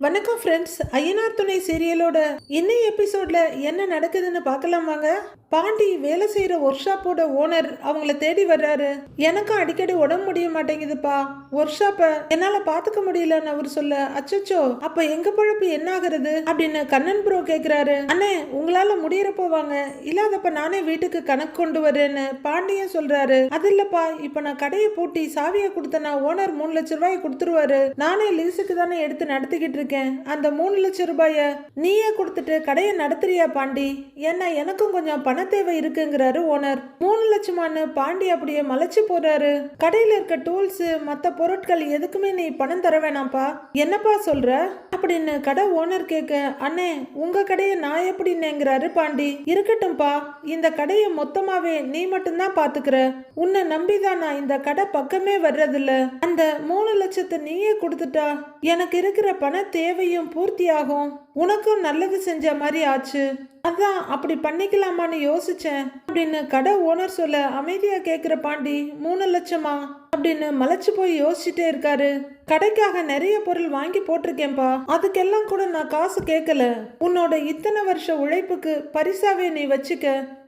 வணக்கம் ஃப்ரெண்ட்ஸ் ஐயனார் துணை சீரியலோட இன்னும் எபிசோட்ல என்ன நடக்குதுன்னு பார்க்கலாம் வாங்க. பாண்டி வேலை செய்கிற ஒர்க் ஷாப்போட ஓனர் அவங்கள தேடி வர்றாரு. எனக்கும் அடிக்கடி உடம்பு முடிய மாட்டேங்குதுப்பா. ஒர்க் ஷாப்பை என்னால் பார்த்துக்க முடியலன்னு அவர் சொல்ல அச்சச்சோ அப்போ எங்க பழப்பு என்ன ஆகுறது அப்படின்னு கண்ணன் ப்ரோ கேட்குறாரு அண்ணே உங்களால முடியறப்போ வாங்க. இல்லாதப்ப நானே வீட்டுக்கு கணக்கு கொண்டு வரேன்னு பாண்டியன் சொல்றாரு. அது இல்லப்பா இப்போ நான் கடையை பூட்டி சாவியை கொடுத்தனா. ஓனர் மூணு லட்சம் ரூபாய் கொடுத்துருவாரு. நானே லீஸுக்கு தானே எடுத்து நடத்திக்கிட்டு இருக்கேன். அந்த மூணு லட்சம் ரூபாயை நீயே கொடுத்துட்டு கடையை நடத்துறியா பாண்டி? ஏன்னா எனக்கும் கொஞ்சம் பண தேவை இருக்குங்கிறாரு ஓனர். மூணு லட்சமானு பாண்டி அப்படியே மலைச்சு போறாரு. கடையில இருக்க டூல்ஸ் மத்த பொருட்கள் எதுக்குமே நீ பணம் தர வேணாம்ப்பா. என்னப்பா சொல்ற? அப்படின்னு கடை ஓனர் கேட்க அண்ணே உங்க கடையை நான் எப்படின்னுங்கிறாரு பாண்டி. இருக்கட்டும்பா இந்த கடையை மொத்தமாவே நீ மட்டும்தான் பாத்துக்கிற. உன்னை நம்பிதான் நான் இந்த கடை பக்கமே வர்றதில்ல. அந்த மூணு லட்சத்தை நீயே கொடுத்துட்டா. எனக்கு இருக்கிற பண தேவையும் பூர்த்தியாகும். உனக்கும் நல்லது செஞ்ச மாதிரி ஆச்சு. அதான் அப்படி பண்ணிக்கலாமான்னு யோசிச்சேன். அப்படின்னு கடை ஓனர் சொல்ல அமைதியா கேக்குற பாண்டி மூணு லட்சமா? அப்படின்னு மலைச்சு போய் யோசிச்சுட்டே இருக்காரு. கடைக்காக நிறைய பொருள் வாங்கி போட்டிருக்கேன்பா அதுக்கெல்லாம் கூட நான் காசு கேட்கல உன்னோட இத்தனை வருஷ உழைப்புக்கு பரிசாவே நீ வச்சுக்க.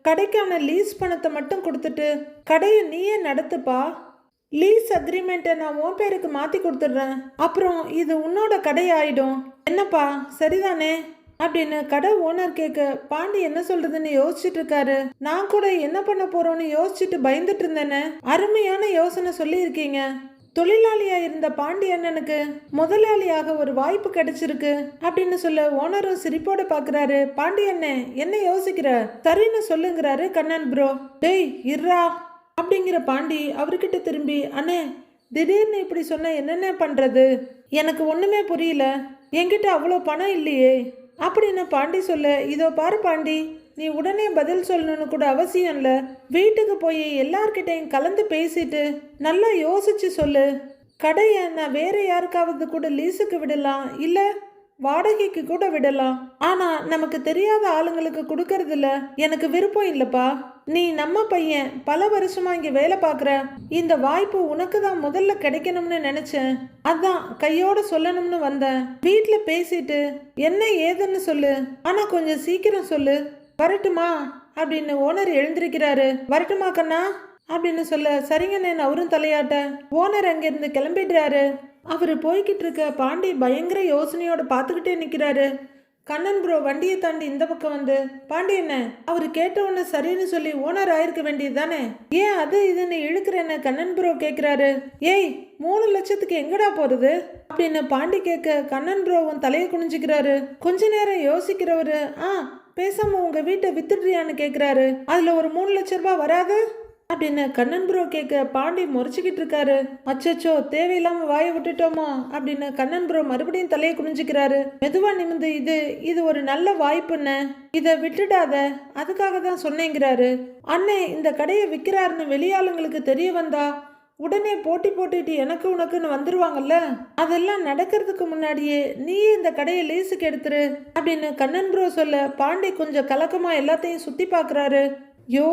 கடைக்கான லீஸ் பணத்தை மட்டும் கொடுத்துட்டு கடையை நீயே நடத்துப்பா. லீஸ் அக்ரிமெண்ட்டை நான் உன் பேருக்கு மாற்றி கொடுத்துட்றேன். அப்புறம் இது உன்னோட கடையாயிடும். என்னப்பா? சரிதானே? அப்படின்னு கடை ஓனர் கேட்க பாண்டி என்ன சொல்றதுன்னு யோசிச்சுட்டு இருக்காரு நான் கூட என்ன பண்ண போறோம்னு யோசிச்சுட்டு பயந்துட்டு இருந்தேனே அருமையான யோசனை சொல்லியிருக்கீங்க. தொழிலாளியா இருந்த பாண்டி அண்ணனுக்கு முதலாளியாக ஒரு வாய்ப்பு கிடைச்சிருக்கு அப்படின்னு சொல்ல ஓனரும் சிரிப்போட பாக்குறாரு. பாண்டி அண்ணன் என்ன யோசிக்கிற? சரின்னு சொல்லுங்கிறாரு கண்ணன் ப்ரோ. டேய் இர்ரா அப்படிங்கிற பாண்டி அவர்கிட்ட திரும்பி அண்ணே திடீர்னு இப்படி சொன்ன என்னென்ன பண்றது? எனக்கு ஒண்ணுமே புரியல. என்கிட்ட அவ்வளோ பணம் இல்லையே. அப்படின்னு பாண்டி சொல்ல? இதோ பாரு பாண்டி நீ உடனே பதில் சொல்லணும்னு கூட அவசியம் இல்லை. வீட்டுக்கு போய் எல்லார்கிட்டையும் கலந்து பேசிட்டு நல்லா யோசிச்சு சொல்லு. கடையை நான் வேற யாருக்காவது கூட லீஸுக்கு விடலாம் இல்லை வாடகைக்கு கூட விடலாம். ஆனா நமக்கு தெரியாத ஆளுங்களுக்கு கொடுக்கறதில்ல எனக்கு விருப்பம் இல்லப்பா. நீ நம்ம பையன் பல வருஷமா இங்க வேலை பார்க்குற. இந்த வாய்ப்பு உனக்கு தான் முதல்ல கிடைக்கணும்னு நினைச்சேன். அதான் கையோட சொல்லணும்னு வந்தேன். வீட்ல பேசிட்டு என்ன ஏதுன்னு சொல்லு. ஆனா கொஞ்சம் சீக்கிரம் சொல்லு. வரட்டுமா? அப்படின்னு ஓனர் எழுந்திருக்கிறாரு. வரட்டுமா கண்ணா? அப்படின்னு சொல்ல சரிங்கண்ணே அவரும் தலையாட்ட ஓனர் அங்கிருந்து கிளம்பிடுறாரு. அவர் போய்கிட்டு இருக்க பாண்டி பயங்கர யோசனையோடு பார்த்துக்கிட்டே நிற்கிறாரு கண்ணன் ப்ரோ வண்டியை தாண்டி இந்த பக்கம் வந்து. பாண்டி என்ன அவர் கேட்ட சரின்னு சொல்லி ஓனர் ஆயிருக்க வேண்டியது தானே? ஏன் அது இதுன்னு இழுக்கிறேன்னு கண்ணன் ப்ரோ கேட்குறாரு ஏய் மூணு லட்சத்துக்கு எங்கடா போகிறது அப்படின்னு பாண்டி கேட்க கண்ணன் ப்ரோவும் தலையை குனிஞ்சுக்கிறாரு. கொஞ்ச நேரம் யோசிக்கிறவரு ஆ பேசாம உங்க வீட்டை வித்துடுறியான்னு கேட்குறாரு அதுல ஒரு மூணு லட்ச ரூபாய் வராது? அப்படின்னு கண்ணன் ப்ரோ கேட்க பாண்டி முறைச்சிக்கிட்டு இருக்காரு. அச்சச்சோ தேவையில்லாம வாயை விட்டுட்டோமோ அப்படின்னு கண்ணன் ப்ரோ மறுபடியும் தலையை குனிஞ்சுக்கிறாரு. மெதுவா நிமிந்து இது இது ஒரு நல்ல வாய்ப்புன்னு இதை விட்டுடாத அதுக்காக தான் சொன்னேங்கிறாரு. அண்ணே இந்த கடையை விற்கிறாருன்னு வெளியாளுங்களுக்கு தெரிய வந்தா உடனே போட்டி போட்டுட்டு எனக்கு உனக்குன்னு வந்துருவாங்கல்ல? அதெல்லாம் நடக்கிறதுக்கு முன்னாடியே நீ இந்த கடையை லீஸுக்கு எடுத்துரு அப்படின்னு கண்ணன் ப்ரோ சொல்ல பாண்டி கொஞ்சம் கலக்கமா எல்லாத்தையும் சுத்தி பாக்குறாரு. யோ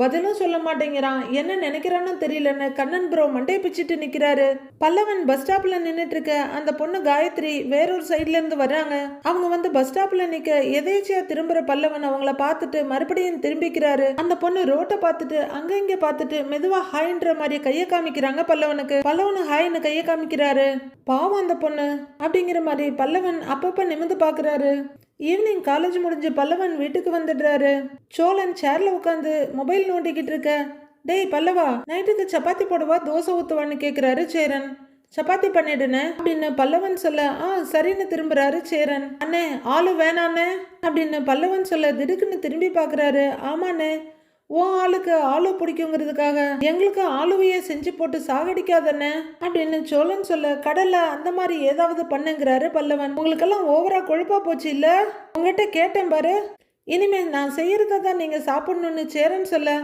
பதிலும் சொல்ல மாட்டேங்கிறான். என்ன நினைக்கிறான்னு தெரியலன்னு கண்ணன் ப்ரோ மண்டையை பிச்சுட்டு நிக்கிறாரு. பல்லவன் பஸ் ஸ்டாப்ல நின்னுட்டு இருக்க அந்த பொண்ணு காயத்ரி வேறொரு சைட்ல இருந்து வர்றாங்க. அவங்க வந்து பஸ் ஸ்டாப்ல நிக்க எதேச்சியா திரும்புற பல்லவன் அவங்கள பார்த்துட்டு மறுபடியும் திரும்பிக்கிறாரு. அந்த பொண்ணு ரோட்டை பார்த்துட்டு அங்க இங்க பார்த்துட்டு மெதுவா ஹாய்ன்ற மாதிரி கையை காமிக்கிறாங்க பல்லவனுக்கு. பல்லவனு ஹாய்னு கையை காமிக்கிறாரு. பாவம் அந்த பொண்ணு. அப்படிங்கிற மாதிரி பல்லவன் அப்பப்ப நிமிந்து பாக்குறாரு ஈவினிங் காலேஜ் முடிஞ்சு பல்லவன் வீட்டுக்கு வந்துடுறாரு. சோழன் சேர்ல உட்காந்து மொபைல் நோண்டிக்கிட்டு இருக்க. டேய் பல்லவா நைட்டுக்கு சப்பாத்தி போடவா தோசை ஊத்துவான்னு கேட்குறாரு சேரன். சப்பாத்தி பண்ணிடுனே அப்படின்னு பல்லவன் சொல்ல ஆ சரின்னு திரும்புறாரு சேரன். அண்ணே ஆளு வேணாண்ணே அப்படின்னு பல்லவன் சொல்ல திடுக்குன்னு திரும்பி பார்க்குறாரு ஆமாண்ணே உன் ஆளுக்கு ஆளு பிடிக்குங்கிறதுக்காக எங்களுக்கு ஆளுவையே செஞ்சு போட்டு சாகடிக்காதண்ணே. அப்படின்னு சோழன் சொல்ல கடல்ல அந்த மாதிரி ஏதாவது பண்ணுங்கிறாரு பல்லவன். உங்களுக்கெல்லாம் ஓவரா கொழுப்பா போச்சு இல்ல? உங்ககிட்ட கேட்டேன் பாரு. இனிமே நான் செய்யறத தான் நீங்க சாப்பிடணும்னு சேரன் சொல்ல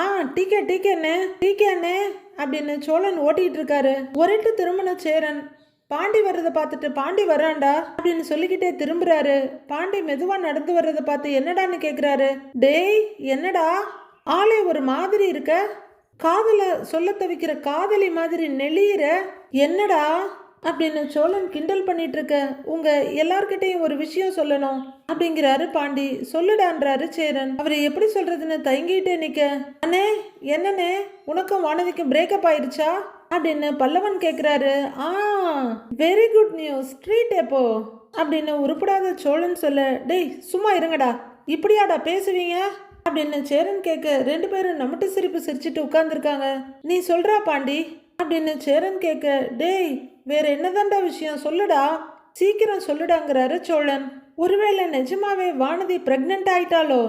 ஆ டீக்கே டீக்கேண்ணே டீக்கேண்ணே அப்படின்னு சோழன் ஓட்டிட்டு இருக்காரு. ஒரேட்டு திருமண சேரன் பாண்டி வர்றதை பார்த்துட்டு பாண்டி வரான்டா அப்படின்னு சொல்லிக்கிட்டே திரும்புறாரு. பாண்டி மெதுவா நடந்து வர்றதை பார்த்து என்னடான்னு கேக்குறாரு. டேய் என்னடா? ஆளே ஒரு மாதிரி இருக்க? காதலை சொல்ல தவிக்கிற காதலி மாதிரி நெளியிற? என்னடா அப்படின்னு சோழன் கிண்டல் பண்ணிட்டு இருக்க உங்க எல்லார்கிட்டையும் ஒரு விஷயம் சொல்லணும். அப்படிங்கிறாரு பாண்டி. சொல்லுடான்றாரு சேரன். அவர் எப்படி சொல்றதுன்னு தயங்கிட்டே நிக்க. அண்ணே என்னண்ணே? உனக்கும் வானதிக்கும் பிரேக்கப் ஆயிடுச்சா அப்படின்னு பல்லவன் கேக்குறாரு. ஆ வெரி குட் நியூஸ் ஸ்ட்ரீட் எப்போ? அப்படின்னு உருப்படாத சோழன் சொல்ல டேய் சும்மா இருங்கடா. இப்படியாடா பேசுவீங்க? அப்படின்னு சேரன் கேட்க ரெண்டு பேரும் நம்மட்டு சிரிப்பு சிரிச்சிட்டு உட்காந்துருக்காங்க நீ சொல்றா பாண்டி. அப்படின்னு சேரன் கேட்க டேய் வேற என்னதான்டா விஷயம்? சொல்லுடா. சீக்கிரம் சொல்லுடாங்கிறாரு சோழன். ஒருவேளை நிஜமாவே வானதி பிரெக்னென்ட் ஆயிட்டாலோ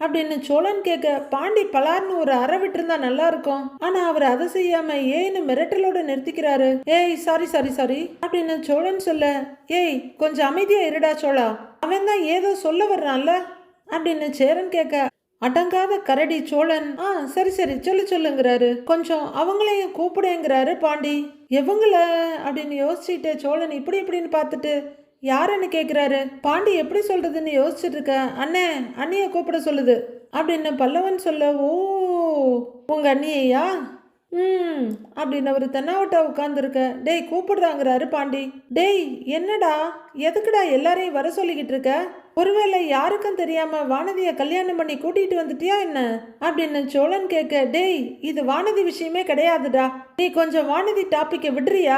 அப்படின்னு சோழன் கேட்க பாண்டி பலார்னு ஒரு அற விட்டுருந்தா நல்லா இருக்கும். ஆனா அவர் அதை செய்யாம ஏன்னு மிரட்டலோட நிறுத்திக்கிறாரு. ஏய் சாரி சாரி சாரி அப்படின்னு சோழன் சொல்ல ஏய் கொஞ்சம் அமைதியா இருடா சோழா. அவன் தான் ஏதோ சொல்ல வர்றான்ல. அப்படின்னு சேரன் கேட்க அடங்காத கரடி சோழன். ஆ சரி சரி சொல்லு சொல்லுங்கிறாரு. கொஞ்சம் அவங்களையும் கூப்பிடுங்கிறாரு பாண்டி. எவங்கள? அப்படின்னு யோசிச்சுட்டு சோழன் இப்படி இப்படின்னு பார்த்துட்டு யாருன்னு கேட்குறாரு பாண்டி எப்படி சொல்கிறதுன்னு யோசிச்சுட்டு இருக்க. அண்ணே அண்ணியை கூப்பிட சொல்லுது. அப்படின்னு பல்லவன் சொல்ல ஓ உங்கள் அண்ணியையா? ம் அப்படின்னு அவர் தென்னாவட்டா உட்காந்துருக்க டேய் கூப்பிடுறாங்கிறாரு பாண்டி. டேய் என்னடா? எதுக்குடா எல்லாரையும் வர சொல்லிக்கிட்டு இருக்க? ஒருவேளை யாருக்கும் தெரியாமல் வானதியை கல்யாணம் பண்ணி கூட்டிகிட்டு வந்துட்டியா என்ன? அப்படின்னு சோழன் கேட்க டேய் இது வானதி விஷயமே கிடையாதுடா. நீ கொஞ்சம் வானதி டாப்பிக்கை விடுறியா?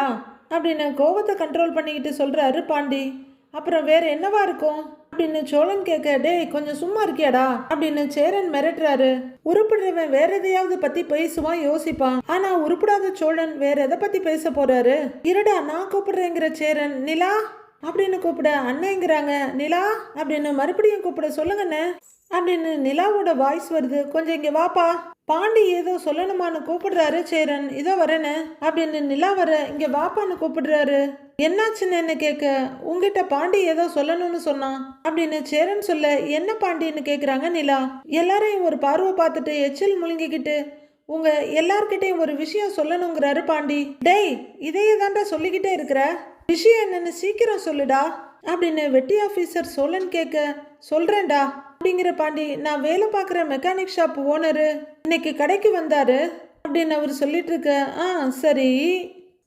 அப்படின்னு கோவத்தை கண்ட்ரோல் பண்ணிக்கிட்டு சொல்கிறாரு பாண்டி. அப்புறம் வேற என்னவா இருக்கும்? அப்படின்னு சோழன் கேட்க டேய் கொஞ்சம் சும்மா இருக்கியாடா? அப்படின்னு சேரன் மிரட்டுறாரு. உருப்பிடுறவன் வேற எதையாவது பத்தி பேசுவான் யோசிப்பான். ஆனா உருப்பிடாத சோழன் வேற எதை பத்தி பேச போறாரு? இருடா நான் கூப்பிடுறேங்கிற சேரன். நிலா? அப்படின்னு கூப்பிட. அண்ணேங்கிறாங்க. நிலா அப்படின்னு மறுபடியும் கூப்பிட. சொல்லுங்கண்ணே. அப்படின்னு நிலாவோட வாய்ஸ் வருது. கொஞ்சம் இங்கே வாப்பா. பாண்டி ஏதோ சொல்லணுமான்னு கூப்பிடுறாரு. சேரன் இதோ வரேன்னு அப்படின்னு நிலா வர இங்கே வாப்பான்னு கூப்பிடுறாரு. என்னாச்சுன்னு கேட்க? உங்ககிட்ட பாண்டி ஏதோ சொல்லணும்னு சொன்னான். அப்படின்னு சேரன் சொல்ல என்ன பாண்டின்னு கேட்குறாங்க நிலா. எல்லாரையும் ஒரு பார்வை பார்த்துட்டு எச்சில் முழுங்கிக்கிட்டு உங்க எல்லார்கிட்டையும் ஒரு விஷயம் சொல்லணுங்கிறாரு பாண்டி. டேய் இதையே தாண்டா சொல்லிக்கிட்டே இருக்கிற? விஷயம் என்னன்னு சீக்கிரம் சொல்லுடா அப்படின்னு வெட்டி ஆஃபீஸர் சோழன் கேட்க சொல்றேன்டா அப்படிங்கிற பாண்டி நான் வேலை பார்க்குற மெக்கானிக் ஷாப் ஓனரு இன்னைக்கு கடைக்கு வந்தாரு அப்படின்னு அவர் சொல்லிட்டு இருக்க ஆ சரி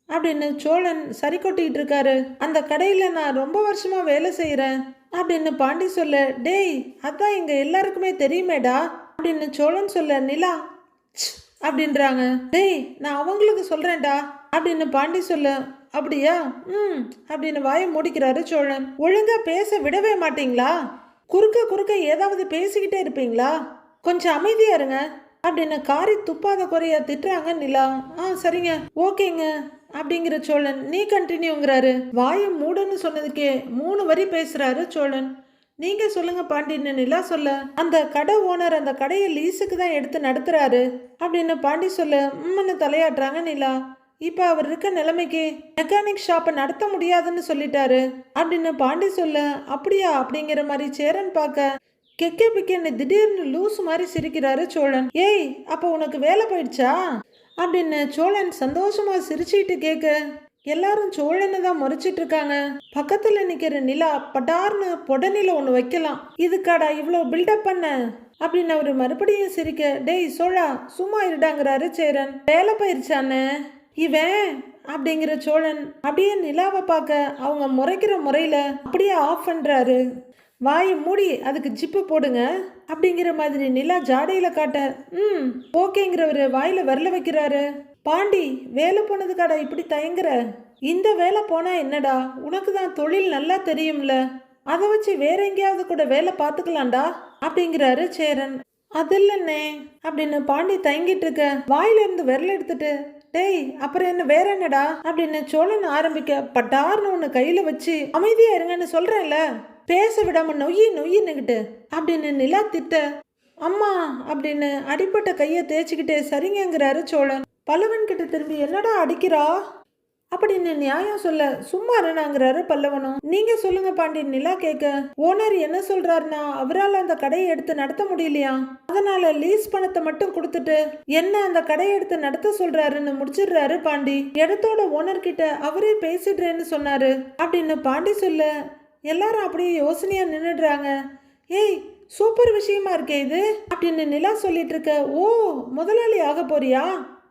அப்படின்னு சோழன் சரி கொட்டிக்கிட்டு இருக்காரு. அந்த கடையில் நான் ரொம்ப வருஷமாக வேலை செய்கிறேன் அப்படின்னு பாண்டி சொல்ல டேய் அதான் இங்கே எல்லாருக்குமே தெரியுமேடா அப்படின்னு சோழன் சொல்ல நிலா அப்படின்றாங்க. டேய் நான் அவங்களுக்கு சொல்கிறேன்டா அப்படின்னு பாண்டி சொல்ல அப்படியா? ம் அப்படின்னு வாயை மூடிக்கிறாரு சோழன். ஒழுங்கா பேச விடவே மாட்டீங்களா? குறுக்க குறுக்க ஏதாவது பேசிக்கிட்டே இருப்பீங்களா? கொஞ்சம் அமைதியா இருங்க அப்படின்னு காரி துப்பாத குறைய திட்டுறாங்க நிலா. ஆ சரிங்க ஓகேங்க அப்படிங்கிற சோழன். நீ கண்டினியூங்கிறாரு வாயை மூடுன்னு சொன்னதுக்கே மூணு வரி பேசுறாரு சோழன். நீங்க சொல்லுங்க பாண்டின்னு நிலா சொல்ல. அந்த கடை ஓனர் அந்த கடையை லீஸுக்கு தான் எடுத்து நடத்துறாரு அப்படின்னு பாண்டி சொல்ல. உம்மன்னு தலையாட்டுறாங்க நிலா. இப்போ அவர் இருக்க நிலைமைக்கு மெக்கானிக் ஷாப்பை நடத்த முடியாதுன்னு சொல்லிட்டாரு. அப்படின்னு பாண்டி சொல்ல அப்படியா? அப்படிங்கிற மாதிரி சேரன் பார்க்க கெக்கே பிக்கேன்னு திடீர்னு லூஸ் மாதிரி சிரிக்கிறாரு சோழன். ஏய் அப்போ உனக்கு வேலை போயிடுச்சா? அப்படின்னு சோழன் சந்தோஷமா சிரிச்சிட்டு கேட்க எல்லாரும் சோழனை தான் முறைச்சிட்டு இருக்காங்க. பக்கத்துல நிக்கிற நிலா பட்டார்னு புடநில ஒன்று வைக்கலாம். இதுக்காடா இவ்வளோ பில்டப் பண்ண? அப்படின்னு அவர் மறுபடியும் சிரிக்க டேய் சோழா சும்மா இருடாங்கிறாரு சேரன். வேலை போயிருச்சானே இவன் அப்படிங்கிற சோழன் அப்படியே நிலாவை பார்க்க அவங்க முறைக்கிற முறையில் அப்படியே ஆஃப் பண்ணுறாரு வாயை மூடி அதுக்கு ஜிப்பு போடுங்க அப்படிங்கிற மாதிரி நிலா ஜாடையில் காட்ட ம் ஓகேங்கிறவரு வாயில் வரல வைக்கிறாரு. பாண்டி வேலை போனதுக்காடா இப்படி தயங்குற? இந்த வேலை போனா என்னடா? உனக்கு தான் தொழில் நல்லா தெரியும்ல. அதை வச்சு வேற எங்கேயாவது கூட வேலை பார்த்துக்கலாம்டா அப்படிங்கிறாரு சேரன். அது இல்லைண்ணே அப்படின்னு பாண்டி தயங்கிட்டு இருக்க வாயிலிருந்து விரல் எடுத்துட்டு டேய் அப்புறம் என்ன வேற என்னடா? அப்படின்னு சோழன் ஆரம்பிக்க பட்டார்னு ஒன்று கையில வச்சு அமைதியா இருங்கன்னு சொல்றேன்ல. பேச விடாம நொய்யி நொய்யின்னுகிட்டு அப்படின்னு நிலா திட்ட அம்மா அப்படின்னு அடிப்பட்ட கையை தேய்ச்சிக்கிட்டே சரிங்கங்கிறாரு சோழன். பல்லவன் கிட்ட திரும்பி என்னடா அடிக்கிறா? அப்படின்னு நியாயம் சொல்ல? சும்மா இருனாங்கிறாரு பல்லவனும். நீங்க சொல்லுங்க பாண்டி நிலா கேட்க ஓனர் என்ன சொல்றாருன்னா அவரால் அந்த கடையை எடுத்து நடத்த முடியலையா? அதனால லீஸ் பணத்தை மட்டும் கொடுத்துட்டு என்ன அந்த கடையை எடுத்து நடத்த சொல்றாருன்னு முடிச்சிடுறாரு பாண்டி. இடத்தோட ஓனர் கிட்ட அவரே பேசிடுறேன்னு சொன்னாரு. அப்படின்னு பாண்டி சொல்ல எல்லாரும் அப்படியே யோசனையா நின்னுடுறாங்க. ஏய் சூப்பர் விஷயமா இருக்கே இது? அப்படின்னு நிலா சொல்லிட்டு இருக்க ஓ முதலாளி ஆக போறியா?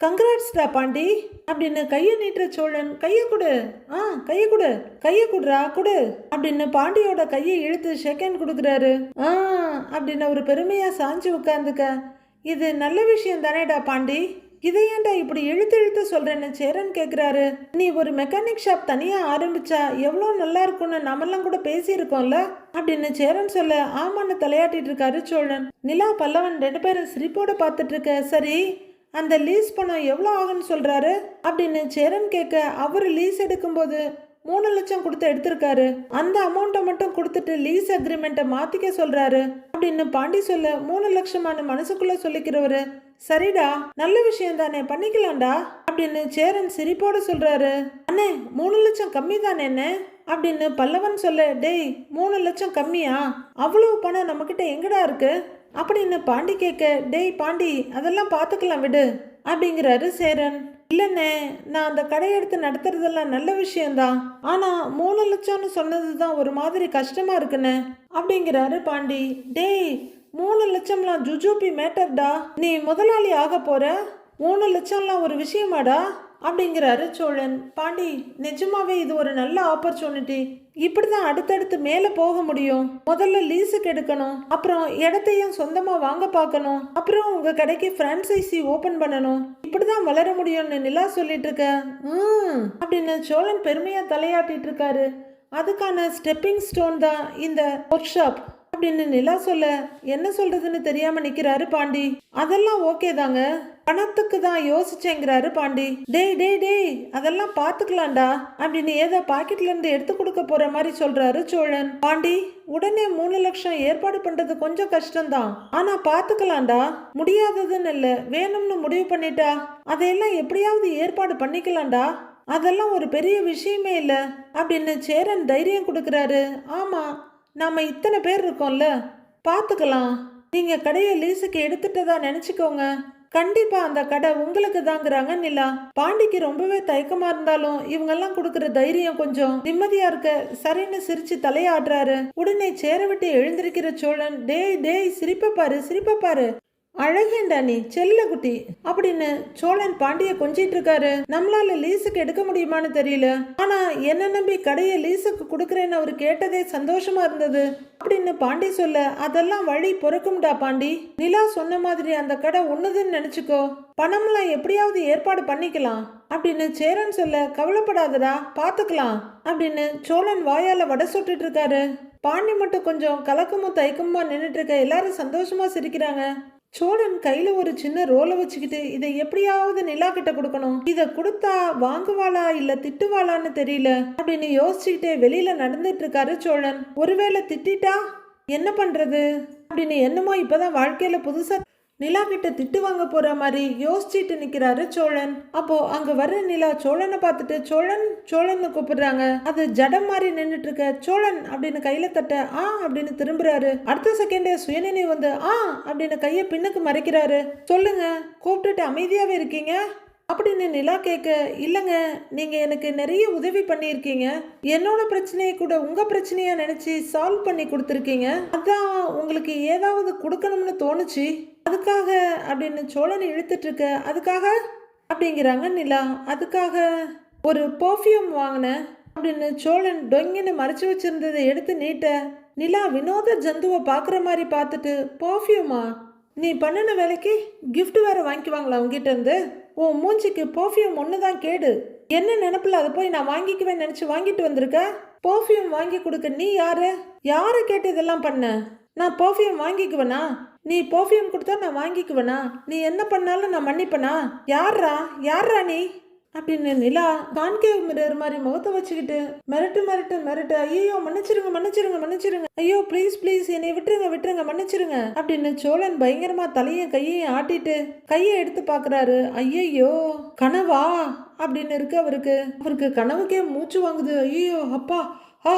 கங்க்ராட்ஸ்டா பாண்டி. அப்படின்னு கையை நீட்டுற சோழன் கையை கொடு. ஆ கையை கொடு. கையை கொடுறா கொடு. அப்படின்னு பாண்டியோட கையை இழுத்து செகண்ட் கொடுக்குறாரு. ஆ அப்படின்னு ஒரு பெருமையாக சாஞ்சு உட்காந்துக்க இது நல்ல விஷயம் தானேடா பாண்டி. இதை ஏன்டா இப்படி இழுத்து இழுத்து சொல்கிறேன்னு சேரன் கேட்குறாரு நீ ஒரு மெக்கானிக் ஷாப் தனியாக ஆரம்பிச்சா எவ்வளோ நல்லா இருக்கும்னு நம்மெல்லாம் கூட பேசியிருக்கோம்ல? அப்படின்னு சேரன் சொல்ல ஆமான்னு தலையாட்டிட்டு இருக்காரு சோழன். நிலா பல்லவன் ரெண்டு பேரும் சிரிப்போட பார்த்துட்டு இருக்க. சரி அந்த லீஸ் பணம் எவ்வளோ ஆகும்னு சொல்கிறாரு அப்படின்னு சேரன் கேட்க அவர் லீஸ் எடுக்கும்போது மூணு லட்சம் கொடுத்து எடுத்திருக்காரு. அந்த அமௌண்ட்டை மட்டும் கொடுத்துட்டு லீஸ் அக்ரிமெண்ட்டை மாற்றிக்க சொல்கிறாரு அப்படின்னு பாண்டி சொல்ல மூணு லட்சமான மனசுக்குள்ளே சொல்லிக்கிறவர் சரிடா நல்ல விஷயம் தானே பண்ணிக்கலாம்டா. அப்படின்னு சேரன் சிரிப்போட சொல்கிறாரு அண்ணே மூணு லட்சம் கம்மி தானே அப்படின்னு பல்லவன் சொல்ல டேய் மூணு லட்சம் கம்மியா? அவ்வளவு பணம் நம்மக்கிட்ட எங்கடா இருக்குது அப்படின்னு பாண்டி கேட்க டேய் பாண்டி அதெல்லாம் பார்த்துக்கலாம் விடு அப்படிங்கிறாரு சேரன். இல்லைண்ணே நான் அந்த கடை எடுத்து நடத்துறதெல்லாம் நல்ல விஷயம்தான். ஆனால் மூணு லட்சம்னு சொன்னது தான் ஒரு மாதிரி கஷ்டமாக இருக்குண்ணே அப்படிங்கிறாரு பாண்டி. டேய் மூணு லட்சம்லாம் ஜுஜூபி மேட்டர்டா? நீ முதலாளி ஆக போகிற மூணு லட்சம்லாம் ஒரு விஷயமாடா? அப்படிங்கிறாரு சோழன். பாண்டி நிஜமாவே இது ஒரு நல்ல ஆப்பர்ச்சுனிட்டி இப்படி தான் அடுத்தடுத்து மேலே போக முடியும். முதல்ல லீஸுக்கு எடுக்கணும். அப்புறம் இடத்தையும் சொந்தமாக வாங்க பார்க்கணும். அப்புறம் உங்கள் கடைக்கு ஃப்ரான்சைசி ஓப்பன் பண்ணணும். இப்படி தான் வளர முடியும்னு நிலா சொல்லிட்டு இருக்க. ம் அப்படின்னு சோழன் பெருமையாக தலையாட்டிட்டு இருக்காரு. அதுக்கான ஸ்டெப்பிங் ஸ்டோன் தான் இந்த ஒர்க் ஷாப் அப்படின்னு நிலா சொல்ல என்ன சொல்றதுன்னு தெரியாம நிக்கிறாரு பாண்டி. அதெல்லாம் ஓகே தாங்க. பணத்துக்கு தான் யோசிச்சேங்கிறாரு பாண்டி. டேய் டேய் டேய் அதெல்லாம் பாத்துக்கலாம்டா. அப்படின்னு ஏதோ பாக்கெட்ல இருந்து எடுத்து கொடுக்க போற மாதிரி சொல்றாரு சோழன். பாண்டி உடனே மூணு லட்சம் ஏற்பாடு பண்றது கொஞ்சம் கஷ்டம்தான். ஆனா பாத்துக்கலாம்டா. முடியாததுன்னு இல்ல வேணும்னு முடிவு பண்ணிட்டா. அதையெல்லாம் எப்படியாவது ஏற்பாடு பண்ணிக்கலாம்டா. அதெல்லாம் ஒரு பெரிய விஷயமே இல்லை. அப்படின்னு சேரன் தைரியம் கொடுக்குறாரு. ஆமாம் நாம் இத்தனை பேர் இருக்கோம்ல பார்த்துக்கலாம். நீங்கள் கடையை லீஸுக்கு எடுத்துட்டதா நினச்சிக்கோங்க. கண்டிப்பாக அந்த கடை உங்களுக்கு தாங்கிறாங்க நிலா. பாண்டிக்கு ரொம்பவே தயக்கமாக இருந்தாலும் இவங்கெல்லாம் கொடுக்குற தைரியம் கொஞ்சம் நிம்மதியாக இருக்க சரின்னு சிரிச்சு தலையாடுறாரு. உடனே சேர விட்டு எழுந்திருக்கிற சோழன் டேய் டேய் சிரிப்பை பாரு சிரிப்பை பாரு. அழகேண்டா நீ செல்ல குட்டி. அப்படின்னு சோழன் பாண்டிய கொஞ்சிட்டு இருக்காரு நம்மளால லீஸுக்கு எடுக்க முடியுமான்னு தெரியல. ஆனா என்ன நம்பி கடையை லீஸுக்கு கொடுக்குறேன்னு அவர் கேட்டதே சந்தோஷமா இருந்தது. அப்படின்னு பாண்டி சொல்ல அதெல்லாம் வழி பொறுக்கும்டா பாண்டி. நிலா சொன்ன மாதிரி அந்த கடை ஒண்ணுதுன்னு நினைச்சுக்கோ. பணம்லாம் எப்படியாவது ஏற்பாடு பண்ணிக்கலாம். அப்படின்னு சேரன் சொல்ல கவலைப்படாதடா பாத்துக்கலாம். அப்படின்னு சோழன் வாயால வடை சுட்டுட்டு இருக்காரு பாண்டி மட்டும் கொஞ்சம் கலக்கமும் தயக்கமுமா நின்றுட்டு இருக்க எல்லாரும் சந்தோஷமா சிரிக்கிறாங்க. சோழன் கையில ஒரு சின்ன ரோலை வச்சுக்கிட்டு இதை எப்படியாவது நிலா கிட்ட கொடுக்கணும். இதை கொடுத்தா வாங்குவாளா இல்ல திட்டுவாளான்னு தெரியல. அப்படின்னு யோசிச்சுக்கிட்டே வெளியில நடந்துட்டு இருக்காரு சோழன். ஒருவேளை திட்டிட்டா என்ன பண்றது? அப்படின்னு என்னமோ இப்பதான் வாழ்க்கையில புதுசா நிலா கிட்ட திட்டு வாங்க போற மாதிரி யோசிச்சுட்டு நிக்கிறாரு சோழன். அப்போ அங்க வர்ற நிலா சோழனை பார்த்துட்டு சோழன் சோழன்னு கூப்பிடுறாங்க. அது ஜடம் மாதிரி நின்றுட்டு இருக்க சோழன் அப்படின்னு கையில தட்ட ஆ அப்படின்னு திரும்புறாரு. அடுத்த செகண்டே சுயநினை வந்து ஆ அப்படின்னு கையை பின்னுக்கு மறைக்கிறாரு. சொல்லுங்க கூப்பிட்டுட்டு அமைதியாவே இருக்கீங்க? அப்படின்னு நிலா கேட்க இல்லைங்க நீங்கள் எனக்கு நிறைய உதவி பண்ணியிருக்கீங்க. என்னோட பிரச்சனையை கூட உங்கள் பிரச்சனையாக நினச்சி சால்வ் பண்ணி கொடுத்துருக்கீங்க. அதான் உங்களுக்கு ஏதாவது கொடுக்கணும்னு தோணுச்சு. அதுக்காக அப்படின்னு சோழனை இழுத்துட்ருக்க அதுக்காக? அப்படிங்கிறாங்க நிலா. அதுக்காக ஒரு பர்ஃப்யூம் வாங்கினேன் அப்படின்னு சோழன் டொங்கின்னு மறைச்சு வச்சிருந்ததை எடுத்து நீட்ட நிலா வினோத ஜந்துவை பார்க்குற மாதிரி பார்த்துட்டு பர்ஃப்யூமா நீ பண்ணின வேலைக்கு கிஃப்ட் வேறு வாங்கிக்குவாங்களா உங்ககிட்ட இருந்து உன் மூஞ்சிக்கு பர்ஃப்யூம் ஒன்று தான் கேடு. என்ன நினப்பில் அதை போய் நான் வாங்கிக்குவேன் நினச்சி வாங்கிட்டு வந்திருக்க? பர்ஃப்யூம் வாங்கி கொடுக்க நீ யாரு? யாரை கேட்டு இதெல்லாம் பண்ண? நான் பர்ஃப்யூம் வாங்கிக்குவேனா? நீ பர்ஃப்யூம் கொடுத்தா நான் வாங்கிக்குவேனா? நீ என்ன பண்ணாலும் நான் மன்னிப்பனா? யார்ரா யார்ரா நீ? அப்படின்னு நிலா கான்கேவ் மிரர் மாதிரி முகத்தை வச்சுக்கிட்டு மிரட்டு மிரட்டு மிரட்டு. ஐயோ மன்னிச்சிருங்க மன்னிச்சிருங்க மன்னிச்சிருங்க. ஐயோ ப்ளீஸ் ப்ளீஸ் என்னை விட்டுருங்க விட்டுருங்க மன்னிச்சிருங்க. அப்படின்னு சோழன் பயங்கரமா தலையும் கையையும் ஆட்டிட்டு கையை எடுத்து பாக்குறாரு ஐயையோ கனவா? அப்படின்னு இருக்கு அவருக்கு. அவருக்கு கனவுக்கே மூச்சு வாங்குது. ஐயோ அப்பா ஆ.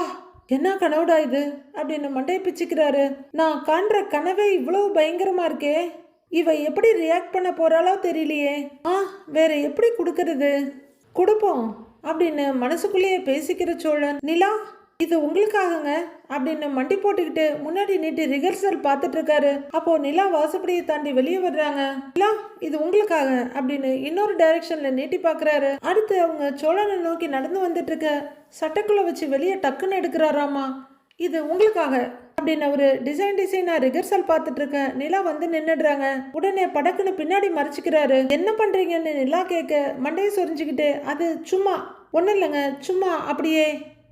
என்ன கனவுடா இது? அப்படின்னு மண்டையை பிச்சுக்கிறாரு. நான் காண்ற கனவே இவ்வளவு பயங்கரமா இருக்கே. இவ எப்படி ரியாக்ட் பண்ண போறாளோ தெரியலையே. ஆ வேற எப்படி கொடுக்கறது? கொடுப்போம் அப்படின்னு மனசுக்குள்ளேயே பேசிக்கிற சோழன். நிலா இது உங்களுக்காகங்க அப்படின்னு மண்டி போட்டுக்கிட்டு முன்னாடி நீட்டு ரிஹர்சல் பார்த்துட்டு இருக்காரு. அப்போ நிலா வாசப்படியை தாண்டி வெளியே வர்றாங்க. நிலா இது உங்களுக்காக அப்படின்னு இன்னொரு டைரக்ஷன்ல நீட்டி பாக்குறாரு அடுத்து அவங்க சோழனை நோக்கி நடந்து வந்துட்டு இருக்க சட்டைக்குள்ள வச்சு வெளியே டக்குன்னு எடுக்கிறாராமா? இது உங்களுக்காக. அப்படின்னு அவரு டிசைன் டிசைனாக ரிஹர்சல் பார்த்துட்டு இருக்கேன் நிலா வந்து நின்றுடுறாங்க உடனே படக்குன்னு பின்னாடி மறைச்சிக்கிறாரு. என்ன பண்ணுறீங்கன்னு நிலா கேட்க மண்டையை சொரிஞ்சுக்கிட்டு அது சும்மா ஒன்றும் இல்லைங்க சும்மா அப்படியே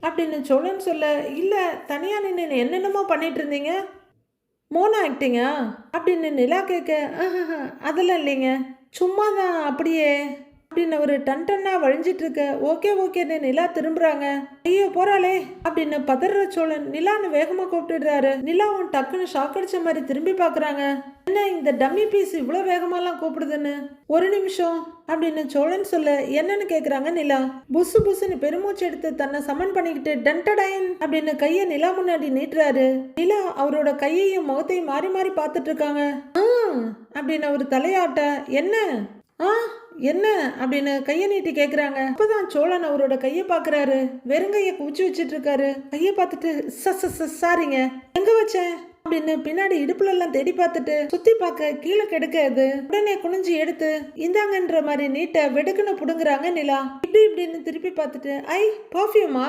அப்படின்னு சோழன் சொல்ல இல்லை தனியாக நின்று என்னென்னமோ பண்ணிட்டு இருந்தீங்க? மோனோ ஆக்டிங்கா அப்படின்னு நிலா கேட்க அதெல்லாம் இல்லைங்க சும்மா தான் அப்படியே. அப்படின்னு ஒரு டன் டன்னா வழிஞ்சிட்டு இருக்க ஓகே ஓகேன்னு நிலா திரும்புறாங்க. ஐயோ போறாளே அப்படின்னு பதற சோழன் நிலான்னு வேகமா கூப்பிட்டுடுறாரு. நிலாவும் டக்குன்னு ஷாக் அடிச்ச மாதிரி திரும்பி பாக்குறாங்க. என்ன இந்த டம்மி பீஸ் இவ்வளோ வேகமாலாம் கூப்பிடுதுன்னு? ஒரு நிமிஷம் அப்படின்னு சோழன் சொல்ல என்னன்னு கேக்குறாங்க நிலா. புசு புசுன்னு பெருமூச்சு எடுத்து தன்னை சமன் பண்ணிக்கிட்டு டன்டடைன் அப்படின்னு கையை நிலா முன்னாடி நீட்டுறாரு. நிலா அவரோட கையையும் முகத்தையும் மாறி மாறி பார்த்துட்டு இருக்காங்க. "ஆ" அப்படின்னு அவர் தலையாட்ட என்ன? ஆ என்ன அப்படின்னு கையை நீட்டி கேட்குறாங்க அப்போதான் சோழன் அவரோட கையை பார்க்குறாரு வெறுங்கையை குவிச்சு வச்சுட்டு இருக்காரு கையை பார்த்துட்டு "ச, சாரிங்க. எங்கே வச்சேன்? அப்படின்னு பின்னாடி இடுப்புல எல்லாம் தேடி பார்த்துட்டு சுத்தி பார்க்க கீழே கெடுக்காது உடனே குனிஞ்சு எடுத்து இந்தாங்கன்ற மாதிரி நீட்ட வெடுக்குன்னு புடுங்குறாங்க நிலா. இப்படி இப்படின்னு திருப்பி பார்த்துட்டு ஐ பர்ஃப்யூமா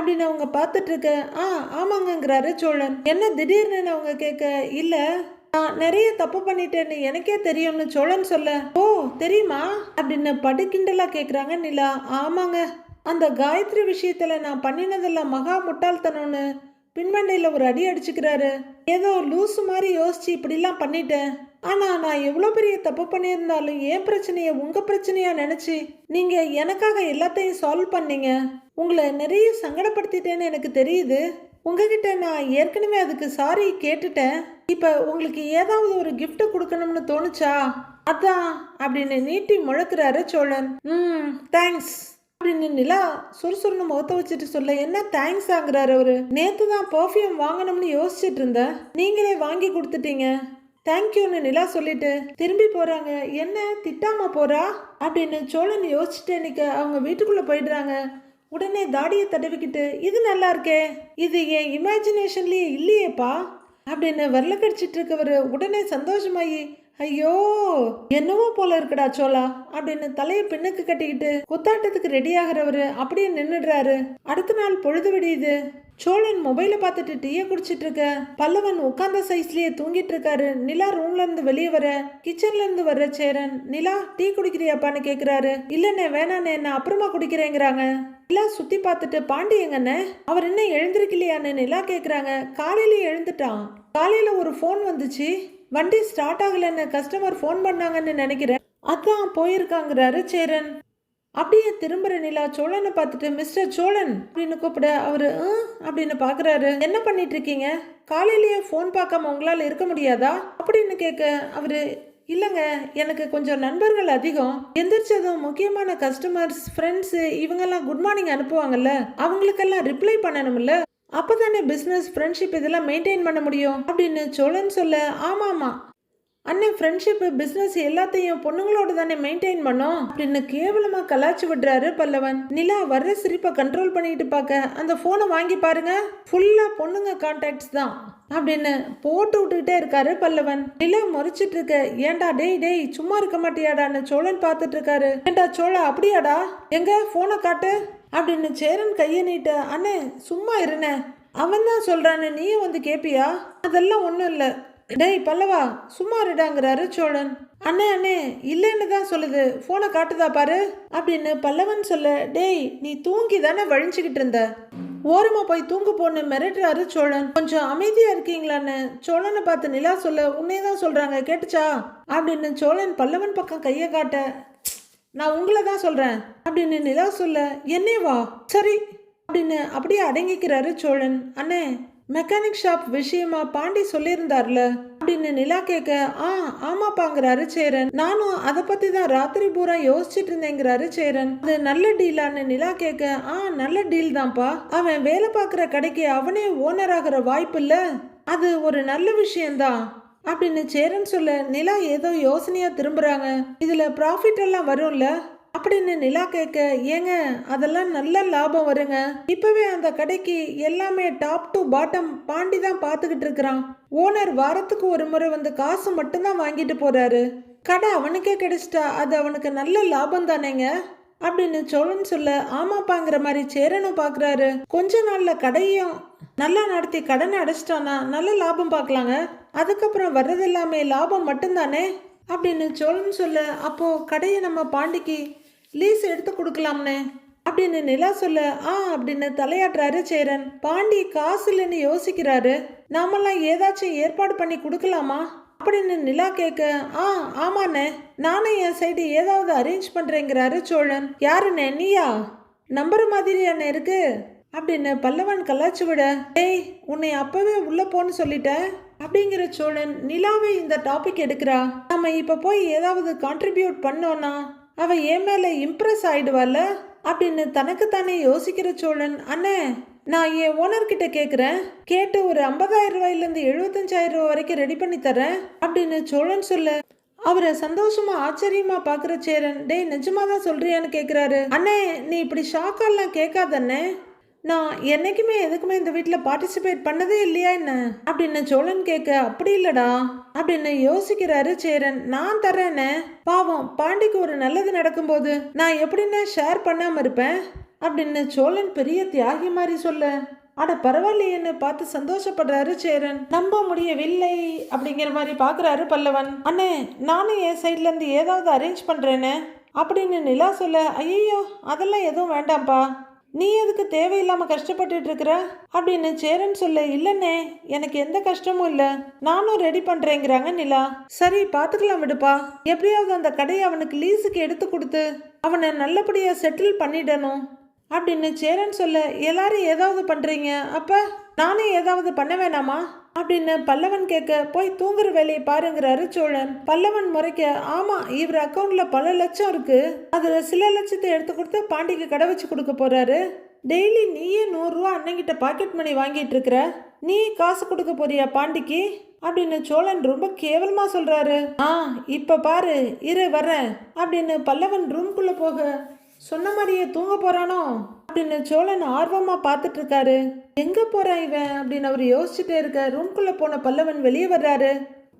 அப்படின்னு அவங்க பார்த்துட்டு இருக்க ஆ ஆமாங்கங்கிறாரு சோழன். என்ன திடீர்னு அவங்க கேட்க இல்லை நான் நிறைய தப்பு பண்ணிட்டேன்னு எனக்கே தெரியும்னு சோழன் சொல்ல ஓ தெரியுமா? அப்படின்னு படுக்கிண்டலா கேக்குறாங்க நிலா. ஆமாங்க. அந்த காயத்ரி விஷயத்துல நான் பண்ணினதெல்லாம் மகா முட்டாள்தனம்னு பின்மண்டையில ஒரு அடி அடிச்சுக்கிறாரு. ஏதோ லூசு மாதிரி யோசிச்சு இப்படிலாம் பண்ணிட்டேன். ஆனா நான் எவ்வளோ பெரிய தப்பு பண்ணியிருந்தாலும் என் பிரச்சனையை உங்க பிரச்சனையா நினைச்சு நீங்க எனக்காக எல்லாத்தையும் சால்வ் பண்ணீங்க. உங்களை நிறைய சங்கடப்படுத்திட்டேன்னு எனக்கு தெரியுது. உங்ககிட்ட நான் ஏற்கனவே அதுக்கு சாரி கேட்டுட்டேன். இப்போ உங்களுக்கு ஏதாவது ஒரு கிஃப்ட்டை கொடுக்கணும்னு தோணுச்சா? அதான் அப்படின்னு நீட்டி முழக்கிறாரு சோழன். ம் தேங்க்ஸ் அப்படின்னு நிலா சுறுசுறுன்னு முகத்த வச்சுட்டு சொல்ல என்ன தேங்க்ஸ் ஆகுறாரு அவரு? நேத்து தான் பர்ஃப்யூம் வாங்கணும்னு யோசிச்சுட்டு இருந்தேன் நீங்களே வாங்கி கொடுத்துட்டீங்க. தேங்க்யூன்னு நிலா சொல்லிட்டு திரும்பி போறாங்க. என்ன திட்டாம போறா? அப்படின்னு சோழன் யோசிச்சுட்டு இன்னைக்கு அவங்க வீட்டுக்குள்ள போயிடுறாங்க. உடனே தாடியை தடவிக்கிட்டு இது நல்லா இருக்கே இது என் இமேஜினேஷன்லயே இல்லையேப்பா அப்படின்னு வரல கடிச்சிட்டு இருக்கவர் உடனே சந்தோஷமாயி ஐயோ என்னவோ போல இருக்குடா சோலா அப்படின்னு தலையை பின்னுக்கு கட்டிக்கிட்டு குத்தாட்டத்துக்கு ரெடி ஆகிறவரு அப்படியே நின்னுடுறாரு. அடுத்த நாள் பொழுது விடியுது. சோழன் மொபைலை பார்த்துட்டு டீயை குடிச்சிட்டு இருக்க பல்லவன் உட்கார்ந்த சைஸ்லயே தூங்கிட்டு இருக்காரு நிலா ரூம்ல இருந்து வெளியே வர கிச்சன்ல இருந்து வர்ற சேரன் நிலா டீ குடிக்கிறியாப்பான்னு கேக்குறாரு. இல்லண்ணே வேணாண்ணே நான் அப்புறமா குடிக்கிறேங்கிறாங்க. நிலா சுற்றி பார்த்துட்டு பாண்டியங்கண்ணே அவர் என்ன எழுந்திருக்கலையான்னு நிலா கேட்குறாங்க காலையில எழுந்துட்டான். காலையில் ஒரு ஃபோன் வந்துச்சு. வண்டி ஸ்டார்ட் ஆகலைன்னு கஸ்டமர் ஃபோன் பண்ணாங்கன்னு நினைக்கிறேன். அதான் போயிருக்காங்கிறாரு சேரன். அப்படியே திரும்புற நிலா சோழனை பார்த்துட்டு மிஸ்டர் சோழன் அப்படின்னு கூப்பிட அவரு அப்படின்னு பாக்குறாரு. என்ன பண்ணிட்டு இருக்கீங்க? காலையிலேயே ஃபோன் பார்க்காம உங்களால இருக்க முடியாதா? அப்படின்னு கேட்க அவரு இல்லைங்க எனக்கு கொஞ்சம் நண்பர்கள் அதிகம். எந்திரிச்சதும் முக்கியமான கஸ்டமர்ஸ் ஃப்ரெண்ட்ஸு இவங்கெல்லாம் குட் மார்னிங் அனுப்புவாங்கல்ல? அவங்களுக்கெல்லாம் ரிப்ளை பண்ணணும்ல? அப்பதானே பிஸ்னஸ் ஃப்ரெண்ட்ஷிப் இதெல்லாம் மெயின்டைன் பண்ண முடியும்? அப்படின்னு சோழன் சொல்ல ஆமாம் ஆமாம் அண்ணன் ஃப்ரெண்ட்ஷிப் பிஸ்னஸ் எல்லாத்தையும் பொண்ணுங்களோட தானே மெயின்டைன் பண்ணோம். அப்படின்னு கேவலமா கலாச்சி விடுறாரு பல்லவன். நிலா வர்ற சிரிப்பை கண்ட்ரோல் பண்ணிட்டு பார்க்க அந்த போனை வாங்கி பாருங்க. ஃபுல்லா பொண்ணுங்க கான்டாக்ட்ஸ் தான் அப்படின்னு போட்டு விட்டுக்கிட்டே இருக்காரு பல்லவன். நிலா முறைச்சிட்டு இருக்க ஏன்டா டேய் டேய் சும்மா இருக்க மாட்டியாடான்னு சோழன் பார்த்துட்டு இருக்காரு. ஏன்டா சோழா அப்படியாடா? எங்க போனை காட்டு அப்படின்னு சேரன் கையை நீட்ட அண்ணே சும்மா இருண்ணே. அவன் தான் சொல்றான்னு நீயும் வந்து கேப்பியா? அதெல்லாம் ஒன்றும் இல்லை. டேய் பல்லவா சும்மா இருடாங்கிறாரு சோழன். அண்ணே அண்ணே இல்லைன்னு தான் சொல்லுது. ஃபோனை காட்டுதா பாரு. அப்படின்னு பல்லவன் சொல்ல டேய் நீ தூங்கி தானே வழிஞ்சுக்கிட்டு இருந்த? ஓரமா போய் தூங்கு போன்னு மிரட்டுறாரு சோழன். கொஞ்சம் அமைதியா இருக்கீங்களான்னு சோழனை பார்த்து நிலா சொல்ல உன்னே தான் சொல்றாங்க கேட்டுச்சா? அப்படின்னு சோழன் பல்லவன் பக்கம் கையை காட்ட நான் உங்களை தான் சொல்றேன். அப்படின்னு நிலா சொல்ல என்னேவா சரி. அப்படின்னு அப்படியே அடங்கிக்கிறாரு சோழன். அண்ணே மெக்கானிக் ஷாப் விஷயமா பாண்டி சொல்லியிருந்தார்ல? அப்படின்னு நிலா கேட்க ஆ ஆமாப்பாங்கிறாரு சேரன் நானும் அதை பத்தி தான் ராத்திரி பூரா யோசிச்சுட்டு இருந்தேங்கிறாரு சேரன் அது நல்ல டீலான்னு நிலா கேட்க ஆ நல்ல டீல் தான்ப்பா அவன் வேலை பார்க்குற கடைக்கு அவனே ஓனர் ஆகிற வாய்ப்பு இல்லை அது ஒரு நல்ல விஷயம்தான். அப்படின்னு சேரன் சொல்ல நிலா ஏதோ யோசனையா திரும்புறாங்க. இதுல ப்ராஃபிட் எல்லாம் வரும்ல? அப்படின்னு நிலா கேட்க ஏங்க அதெல்லாம் நல்ல லாபம் வருங்க. இப்பவே அந்த கடைக்கு எல்லாமே டாப் டு பாட்டம் பாண்டி தான் பார்த்துக்கிட்டு இருக்கிறான். ஓனர் வாரத்துக்கு ஒரு முறை வந்து காசு மட்டும்தான் வாங்கிட்டு போறாரு. கடை அவனுக்கே கிடைச்சிட்டா அது அவனுக்கு நல்ல லாபம் தானேங்க? அப்படின்னு சோழன் சொல்ல ஆமாப்பாங்கிற மாதிரி சேரனும் பார்க்குறாரு கொஞ்ச நாள்ல கடையும் நல்லா நடத்தி கடனை அடைச்சிட்டானா நல்ல லாபம் பார்க்கலாங்க அதுக்கப்புறம் வர்றது எல்லாமே லாபம் மட்டும்தானே அப்படின்னு சோழன் சொல்ல அப்போ கடையை நம்ம பாண்டிக்கு லீஸ் எடுத்து கொடுக்கலாம்னே. அப்படின்னு நிலா சொல்ல ஆ அப்படின்னு தலையாடுறாரு சேரன். பாண்டி காசு இல்லைன்னு யோசிக்கிறாரு. நாமெல்லாம் ஏதாச்சும் ஏற்பாடு பண்ணி கொடுக்கலாமா? அப்படின்னு நிலா கேட்க ஆ ஆமாண்ணே. நானும் என் சைடு ஏதாவது அரேஞ்ச் பண்றேங்கிறாரு சோழன். யாருண்ணே? நீயா? நம்புற மாதிரி என்ன இருக்கு. அப்படின்னு பல்லவன் கலாச்சு விட டேய் உன்னை அப்பவே உள்ள போன்னு சொல்லிட்டேன். அப்படிங்கிற சோழன் நிலாவே இந்த டாபிக் எடுக்கிறா. நம்ம இப்ப போய் ஏதாவது கான்ட்ரிபியூட் பண்ணோன்னா அவள் என் மேலே இம்ப்ரெஸ் ஆயிடுவாள்ல அப்படின்னு தனக்குத்தானே யோசிக்கிற சோழன் அண்ணே நான் என் ஓனர்கிட்ட கேட்குறேன் கேட்டு ஒரு ஐம்பதாயிரம் ரூபாயிலேருந்து எழுபத்தஞ்சாயிரம் ரூபா வரைக்கும் ரெடி பண்ணி தரேன் அப்படின்னு சோழன் சொல்ல. அவரை சந்தோஷமா ஆச்சரியமா பாக்குற சேரன் டேய் நிஜமா தான் சொல்றியான்னு கேக்குறாரு. அண்ணே நீ இப்படி ஷாக்கெல்லாம் கேட்காதண்ணே. நான் என்னைக்குமே எதுக்குமே இந்த வீட்டில் பார்ட்டிசிபேட் பண்ணதே இல்லையா என்ன? அப்படின்னு சோழன் கேட்க அப்படி இல்லடா. அப்படின்னு யோசிக்கிறாரு சேரன். நான் தரேனே பாவம் பாண்டிக்கு ஒரு நல்லது நடக்கும்போது நான் எப்படின்னு ஷேர் பண்ணாம இருப்பேன்? அப்படின்னு சோழன் பெரிய தியாகி மாதிரி சொல்ல. அட பரவாயில்லையேன்னு பார்த்து சந்தோஷப்படுறாரு சேரன். நம்ப முடியவில்லை. அப்படிங்கிற மாதிரி பார்க்குறாரு பல்லவன். அண்ணே நானும் என் சைட்லேருந்து ஏதாவது அரேஞ்ச் பண்ணுறேன்னு அப்படின்னு நிலா சொல்ல ஐயோ அதெல்லாம் எதுவும் வேண்டாம்ப்பா. நீ எதுக்கு தேவையில்லாம கஷ்டப்பட்டுட்டு இருக்கிற அப்படின்னு சேரன் சொல்ல இல்லைண்ணே எனக்கு எந்த கஷ்டமும் இல்ல. நானும் ரெடி பண்றேங்கிறாங்க நிலா. சரி பாத்துக்கலாம் விடுப்பா. எப்படியாவது அந்த கடையை அவனுக்கு லீஸுக்கு எடுத்து கொடுத்து அவனை நல்லபடியா செட்டில் பண்ணிடணும். அப்படின்னு சேரன் சொல்ல எல்லாரும் ஏதாவது பண்றீங்க? அப்ப நானும் ஏதாவது பண்ண வேணாமா? அப்படின்னு பல்லவன் கேட்க போய் தூங்குற வேலையை பாருங்கிறாரு சோழன். பல்லவன் முறைக்க ஆமா இவர் அக்கௌண்ட்ல பல லட்சம் இருக்கு. அதுல சில லட்சத்தை எடுத்து கொடுத்து பாண்டிக்கு கடை வச்சு கொடுக்க போறாரு. டெய்லி நீயே நூறுரூவா அண்ணங்கிட்ட பாக்கெட் மணி வாங்கிட்டு இருக்கிற? நீ காசு கொடுக்க போறியா பாண்டிக்கு? அப்படின்னு சோழன் ரொம்ப கேவலமா சொல்றாரு. ஆ இப்ப பாரு இரு வர்றேன். அப்படின்னு பல்லவன் ரூம்குள்ள போக சொன்ன மாதிரியே தூங்க போறானோ? அப்படின்னு சோழன் ஆர்வமா பார்த்துட்டு இருக்காரு எங்க போறான் இவன்? அப்படின்னு அவர் யோசிச்சுட்டே இருக்க ரூம்குள்ள போன பல்லவன் வெளியே வர்றாரு.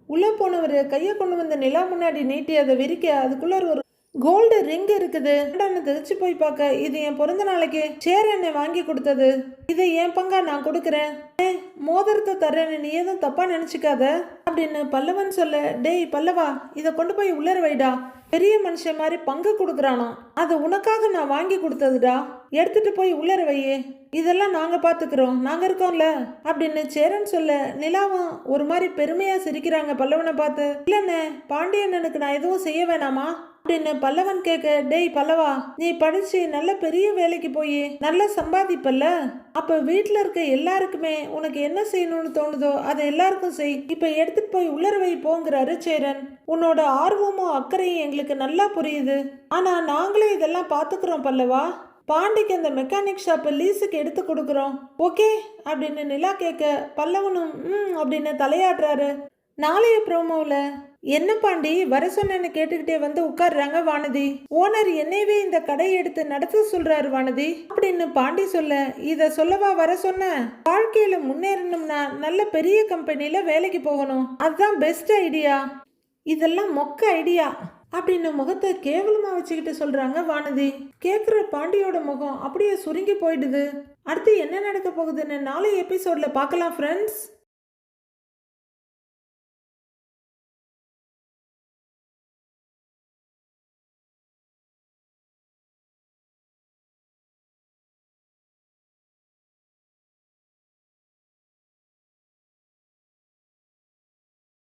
உள்ள போனவர் கையை கொண்டு வந்த நிலா முன்னாடி நீட்டி அதை விரிக்க அதுக்குள்ள ஒரு கோல்டு ரிங் இருக்குது. என்னடான்னு தெரிச்சு போய் பார்க்க இது என் பிறந்த நாளைக்கு சேர் என்னை வாங்கி கொடுத்தது. இதை என் பங்கா நான் கொடுக்குறேன். ஏ மோதிரத்தை தர்றேன்னு நீ எதுவும் தப்பா நினைச்சுக்காத? அப்படின்னு பல்லவன் சொல்ல டேய் பல்லவா இதை கொண்டு போய் உள்ளர வைடா. பெரிய மனுஷன் மாதிரி பங்கு கொடுக்குறானா. அது உனக்காக நான் வாங்கி கொடுத்ததுடா. எடுத்துட்டு போய் உள்ளர வையே. இதெல்லாம் நாங்க பாத்துக்கிறோம். நாங்க இருக்கோம்ல. அப்படின்னு சேரன் சொல்ல நிலாவும் ஒரு மாதிரி பெருமையா சிரிக்கிறாங்க பல்லவனை பார்த்து. இல்லண்ணே பாண்டியண்ணனுக்கு நான் எதுவும் செய்ய வேணாமா? அப்படின்னு பல்லவன் கேட்க டேய் பல்லவா நீ படிச்சு நல்ல பெரிய வேலைக்கு போய் நல்லா சம்பாதிப்பல்ல? அப்ப வீட்டில் இருக்க எல்லாருக்குமே உனக்கு என்ன செய்யணும்னு தோணுதோ அதை எல்லாருக்கும் செய். இப்ப எடுத்துட்டு போய் உள்ளர வை போங்கிறாரு சேரன். உன்னோட ஆர்வமும் அக்கறையும் எங்களுக்கு நல்லா புரியுது. ஆனா நாங்களே இதெல்லாம் பாத்துக்கிறோம் பல்லவா. பாண்டிக்கு அந்த மெக்கானிக் ஷாப்பை லீஸுக்கு எடுத்து கொடுக்குறோம். ஓகே? அப்படின்னு நிலா கேட்க பல்லவனும் ம் அப்படின்னு தலையாடுறாரு நாளைய ப்ரோமோவில் என்ன பாண்டி வர சொன்னேன்னு கேட்டுக்கிட்டே வந்து உட்கார்றாங்க வானதி. ஓனர் என்னையவே இந்த கடையை எடுத்து நடத்த சொல்றாரு வானதி. அப்படின்னு பாண்டி சொல்ல இத சொல்லவா வர சொன்ன? வாழ்க்கையில முன்னேறணும்னா நல்ல பெரிய கம்பெனில வேலைக்கு போகணும். அதுதான் பெஸ்ட் ஐடியா இதெல்லாம் மொக்க ஐடியா அப்படின்னு முகத்தை கேவலமா வச்சுக்கிட்டு சொல்றாங்க வானதி. கேக்குற பாண்டியோட முகம் அப்படியே சுருங்கி போயிடுது. அடுத்து என்ன நடக்க போகுதுன்னு நாளை எபிசோட்ல பார்க்கலாம் ஃப்ரெண்ட்ஸ்